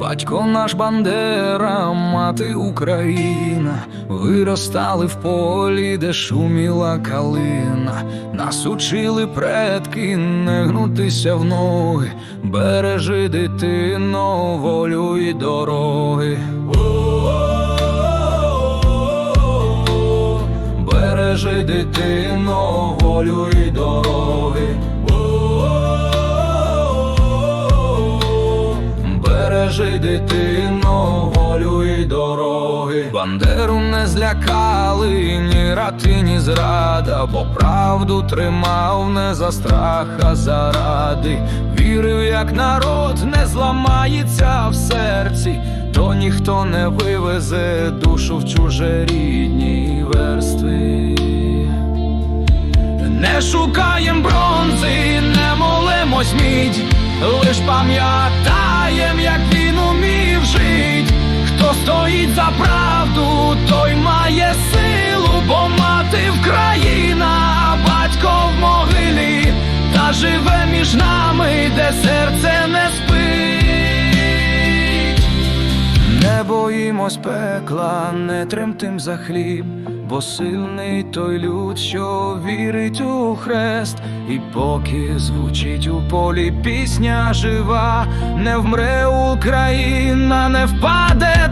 Батько наш Бандера, мати Україна, виростали в полі, де шуміла калина, нас учили предки не гнутися в ноги, бережи дитино, волю і дороги. Бережи дитино, волю і дороги. Бережи дитино, волю і дороги. Бандеру не злякали ні рати, ні зрада, бо правду тримав не за страх, а заради. Вірив, як народ не зламається в серці, то ніхто не вивезе душу в чужерідні верстви. Не шукаєм бронзи, не молимось мідь, лиш пам'ятаєм, правду, той має силу, бо мати Вкраїна, а батько в могилі, та живе між нами, де серце не спить. Не боїмось пекла, не тремтим за хліб, бо сильний той люд, що вірить у хрест, і поки звучить у полі пісня жива, не вмре Україна, не впаде.